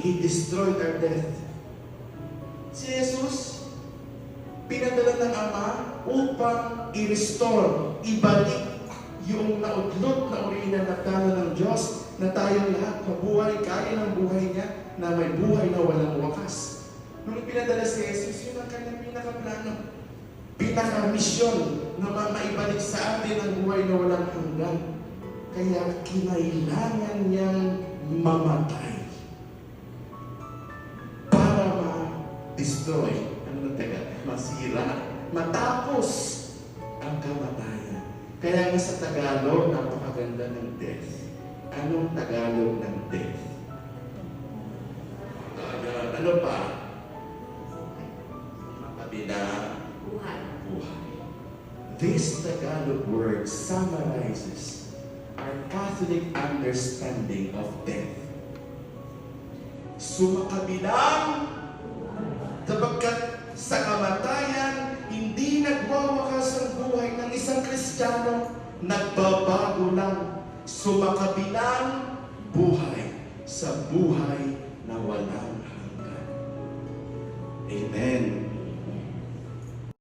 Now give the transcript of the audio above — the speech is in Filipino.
He destroyed our death. Si Jesus, pinadala ng Ama upang i-restore, ibalik yung naudlot na orina na plano ng Diyos na tayong lahat mabuhay, kaya ng buhay niya na may buhay na walang wakas. Nung pinadala si Jesus, yun ang kanyang pinakaplano. Pinaka-misyon na maibalik sa atin ang buhay na walang hanggan. Kaya kinailangan niyang mamatay ma-destroy, ano na taga, masira, matapos ang kamatayan. Kaya nga sa Tagalog, napakaganda ng death. Anong Tagalog ng death? Ah, ano pa? Kabila, Buhay. buhay. This Tagalog word summarizes our Catholic understanding of death. Sumakabilang Kristiyano, nagbabago lang. Sumakabilang buhay sa buhay na walang hanggan. Amen.